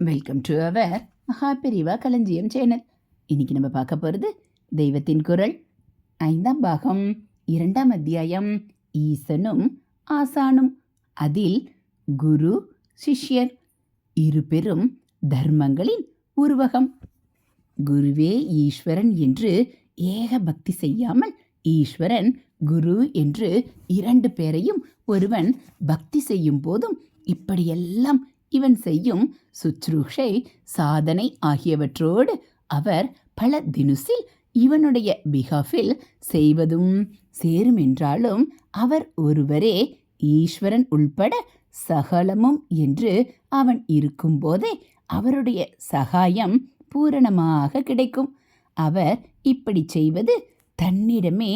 Welcome to our Maha Periyava களஞ்சியம் channel இன்னைக்கு நம்ம பார்க்க போகிறது தெய்வத்தின் குரல். ஐந்தாம் பாகம் இரண்டாம் அத்தியாயம் ஈசனும் ஆசானும். அதில் குரு சிஷ்யர் இரு பெரும் தர்மங்களின் உருவகம். குருவே ஈஸ்வரன் என்று ஏக பக்தி செய்யாமல் ஈஸ்வரன் குரு என்று இரண்டு பேரையும் ஒருவன் பக்தி செய்யும் போதும் இப்படியெல்லாம் இவன் செய்யும் சுச்ரூஷை சாதனை ஆகியவற்றோடு அவர் பல தினுசில் இவனுடைய பிகாஃபில் செய்வதும் சேருமென்றாலும் அவர் ஒருவரே ஈஸ்வரன் உள்பட சகலமும் என்று அவன் இருக்கும்போதே அவருடைய சகாயம் பூரணமாக கிடைக்கும். அவர் இப்படி செய்வது தன்னிடமே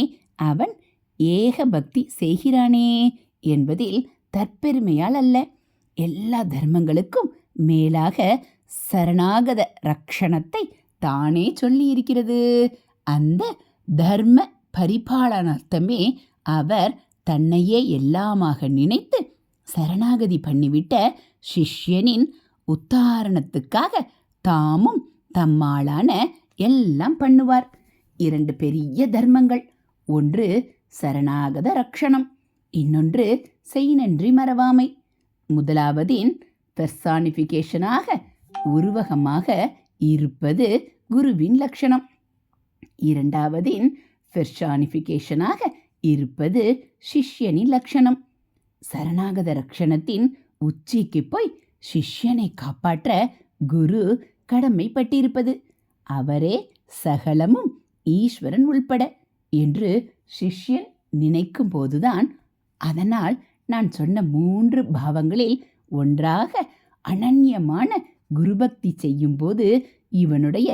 அவன் ஏக பக்தி செய்கிறானே என்பதில் தற்பெருமையால் அல்ல. எல்லா தர்மங்களுக்கும் மேலாக சரணாகத ரக்ஷணத்தை தானே சொல்லியிருக்கிறது. அந்த தர்ம பரிபாலனார்த்தமே அவர் தன்னையே எல்லாமாக நினைத்து சரணாகதி பண்ணிவிட்ட சிஷ்யனின் உத்தாரணத்துக்காக தாமும் தம்மாளான எல்லாம் பண்ணுவார். இரண்டு பெரிய தர்மங்கள். ஒன்று சரணாகத ரக்ஷணம். இன்னொன்று செய் நன்றி மறவாமை. முதலாவதின் பெர்சானிஃபிகேஷனாக உருவகமாக இருப்பது குருவின் லட்சணம். இரண்டாவதின் பெர்சானிஃபிகேஷனாக இருப்பது சிஷ்யனின் லட்சணம். சரணாகத ரக்ஷணத்தின் உச்சிக்கு போய் சிஷ்யனை காப்பாற்ற குரு கடமைப்பட்டிருப்பது. அவரே சகலமும் ஈஸ்வரன் உள்பட என்று சிஷ்யன் நினைக்கும் போதுதான் அதனால் நான் சொன்ன மூன்று பாவங்களில் ஒன்றாக அனன்யமான குருபக்தி செய்யும்போது இவனுடைய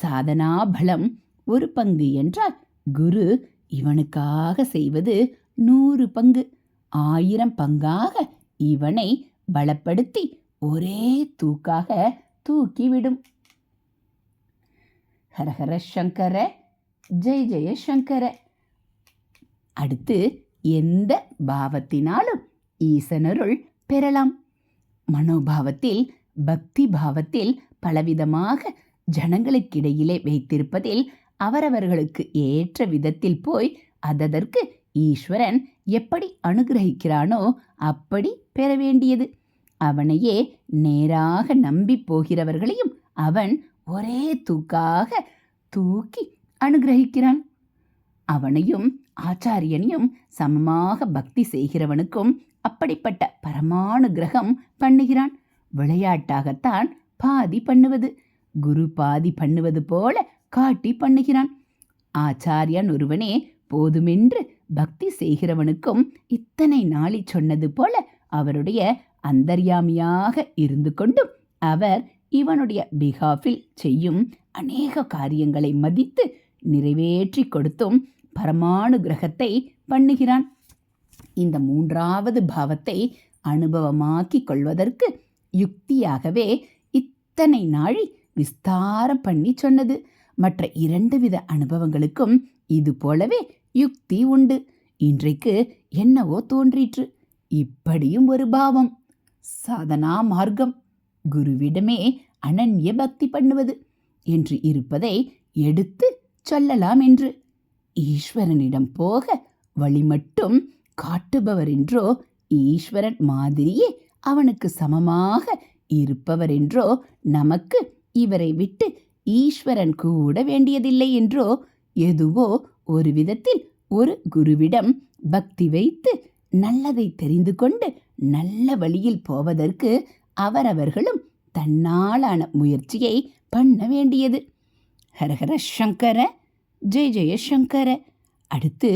சாதனா பலம் ஒரு பங்கு என்றால் குரு இவனுக்காக செய்வது நூறு பங்கு. ஆயிரம் பங்காக இவனை பலப்படுத்தி ஒரே தூக்காக தூக்கிவிடும். ஹரஹர சங்கர ஜெய ஜெய சங்கர. அடுத்து எந்த பாவத்தினாலும் ஈசனருள் பெறலாம். மனோபாவத்தில் பக்தி பாவத்தில் பலவிதமாக ஜனங்களுக்கிடையிலே வைத்திருப்பதில் அவரவர்களுக்கு ஏற்ற விதத்தில் போய் அததற்கு ஈஸ்வரன் எப்படி அனுகிரகிக்கிறானோ அப்படி பெற வேண்டியது. அவனையே நேராக நம்பி போகிறவர்களையும் அவன் ஒரே தூக்காக தூக்கி அனுகிரகிக்கிறான். அவனையும் ஆச்சாரியனையும் சமமாக பக்தி செய்கிறவனுக்கும் அப்படிப்பட்ட பரமானு கிரகம் பண்ணுகிறான். விளையாட்டாகத்தான் பாதி பண்ணுவது. குரு பாதி பண்ணுவது போல காட்டி பண்ணுகிறான். ஆச்சாரியன் ஒருவனே போதுமென்று பக்தி செய்கிறவனுக்கும் இத்தனை நாளி சொன்னது போல அவருடைய அந்தர்யாமியாக இருந்து கொண்டும் அவர் இவனுடைய பிகாஃபில் செய்யும் அநேக காரியங்களை மதித்து நிறைவேற்றி கொடுத்தும் பரமானு கிரகத்தை பண்ணுகிறான். இந்த மூன்றாவது பாவத்தை அனுபவமாக்கிக் கொள்வதற்கு யுக்தியாகவே இத்தனை நாழி விஸ்தாரம் பண்ணி சொன்னது. மற்ற இரண்டு வித அனுபவங்களுக்கும் இது போலவே யுக்தி உண்டு. இன்றைக்கு என்னவோ தோன்றிற்று. இப்படியும் ஒரு பாவம். சாதனா மார்க்கம். குருவிடமே அனன்ய பக்தி பண்ணுவது என்று இருப்பதை எடுத்து சொல்லலாம் என்று. ஈஸ்வரனிடம் போக வழி மட்டும் காட்டுபவரென்றோ ஈஸ்வரன் மாதிரியே அவனுக்கு சமமாக இருப்பவரென்றோ நமக்கு இவரை விட்டு ஈஸ்வரன் கூட வேண்டியதில்லை என்றோ எதுவோ ஒரு விதத்தில் ஒரு குருவிடம் பக்தி வைத்து நல்லதை தெரிந்து கொண்டு நல்ல வழியில் போவதற்கு அவரவர்களும் தன்னாலான முயற்சியை பண்ண வேண்டியது. ஹரஹர சங்கர ஜெய ஜெய சங்கர. அடுத்து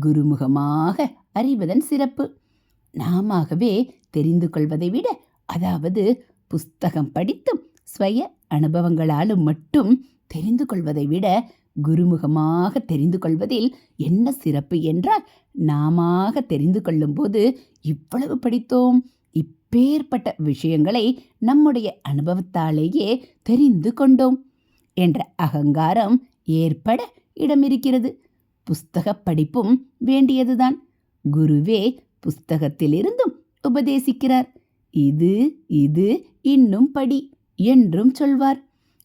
குருமுகமாக அறிவதன் சிறப்பு. நாமவே தெரிந்து கொள்வதை விட அதாவது புஸ்தகம் படித்தும் ஸ்வய அனுபவங்களாலும் மட்டும் தெரிந்து கொள்வதை விட குருமுகமாக தெரிந்து கொள்வதில் என்ன சிறப்பு என்றால் நாம தெரிந்து கொள்ளும்போது இவ்வளவு படித்தோம். இப்பேற்பட்ட விஷயங்களை நம்முடைய அனுபவத்தாலேயே தெரிந்து கொண்டோம் என்ற அகங்காரம் ஏற்பட இடமிருக்கிறது. புஸ்தகப் படிப்பும் வேண்டியதுதான். குருவே புஸ்தகத்திலிருந்தும் உபதேசிக்கிறார். இது இது இன்னும் படி என்றும் சொல்வார்.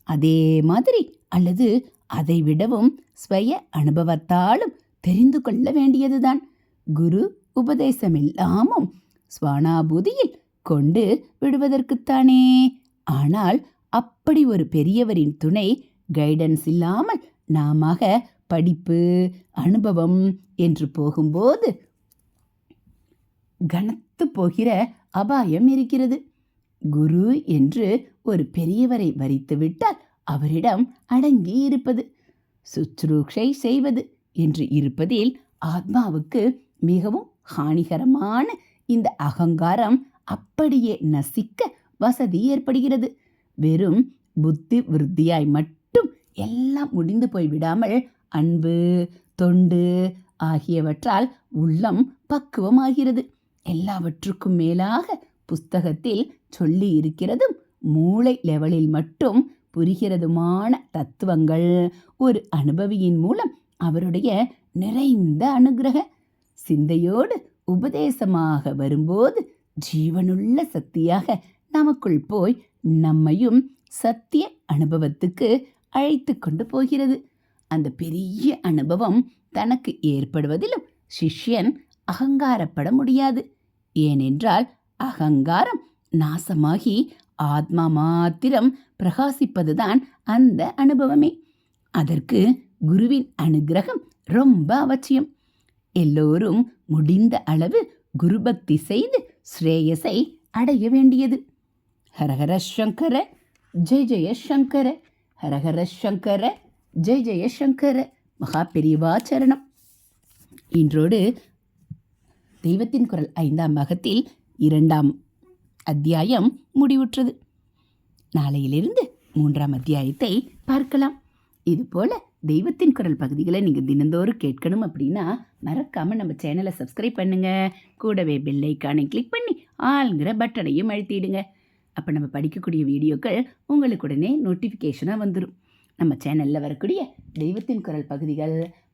அதே மாதிரி அல்லது அதை விடவும் ஸ்வய அனுபவத்தாலும் தெரிந்து கொள்ள வேண்டியதுதான். குரு உபதேசமில்லாமும் ஸ்வானாபூதியில் கொண்டு விடுவதற்குத்தானே. ஆனால் அப்படி ஒரு பெரியவரின் துணை கைடன்ஸ் இல்லாமல் நாம படிப்பு அனுபவம் என்று போகும்போது கனத்து போகிற அபாயம் இருக்கிறது. குரு என்று ஒரு பெரியவரை வரித்துவிட்டால் அவரிடம் அடங்கி இருப்பது சுற்றுஷை செய்வது என்று இருப்பதில் ஆத்மாவுக்கு மிகவும் ஹானிகரமான இந்த அகங்காரம் அப்படியே நசிக்க வசதி ஏற்படுகிறது. வெறும் புத்தி விருத்தியாய் மட்டும் எல்லாம் முடிந்து போய் விடாமல் அன்பு தொண்டு ஆகியவற்றால் உள்ளம் பக்குவமாகிறது. எல்லாவற்றுக்கும் மேலாக புஸ்தகத்தில் சொல்லி இருக்கிறதும் மூளை லெவலில் மட்டும் புரிகிறதுமான தத்துவங்கள். ஒரு அனுபவியின் மூலம் அவருடைய நிறைந்த அனுகிரக சிந்தையோடு உபதேசமாக வரும்போது ஜீவனுள்ள சக்தியாக நமக்குள் போய் நம்மையும் சத்திய அனுபவத்துக்கு அழைத்து கொண்டு போகிறது. அந்த பெரிய அனுபவம் தனக்கு ஏற்படுவதிலும் சிஷ்யன் அகங்காரப்பட முடியாது. ஏனென்றால் அகங்காரம் நாசமாகி ஆத்மா மாத்திரம் பிரகாசிப்பதுதான் அந்த அனுபவமே. அதற்கு குருவின் அனுகிரகம் ரொம்ப அவசியம். எல்லோரும் முடிந்த அளவு குருபக்தி செய்து ஸ்ரேயஸை அடைய வேண்டியது. ஹரஹர சங்கர ஜெய் ஜெய சங்கர ஹரஹர சங்கர ஜெய் ஜெய சங்கர மகா பெரியவாச்சரணம் இன்றோடு தெய்வத்தின் குரல் ஐந்தாம் பாகத்தில் இரண்டாம் அத்தியாயம் முடிவுற்றது. நாளையிலிருந்து மூன்றாம் அத்தியாயத்தை பார்க்கலாம். இதுபோல் தெய்வத்தின் குரல் பகுதிகளை நீங்கள் தினந்தோறும் கேட்கணும் அப்படின்னா மறக்காமல் நம்ம சேனலை சப்ஸ்கிரைப் பண்ணுங்கள் கூடவே பெல்லைக்கானை கிளிக் பண்ணி ஆளுங்கிற பட்டனையும் அழுத்திடுங்க. அப்போ நம்ம படிக்கக்கூடிய வீடியோக்கள் உங்களுக்கு உடனே நோட்டிஃபிகேஷனாக வந்துடும் நம்ம சேனலில் வரக்கூடிய தெய்வத்தின் குரல் பகுதிகள்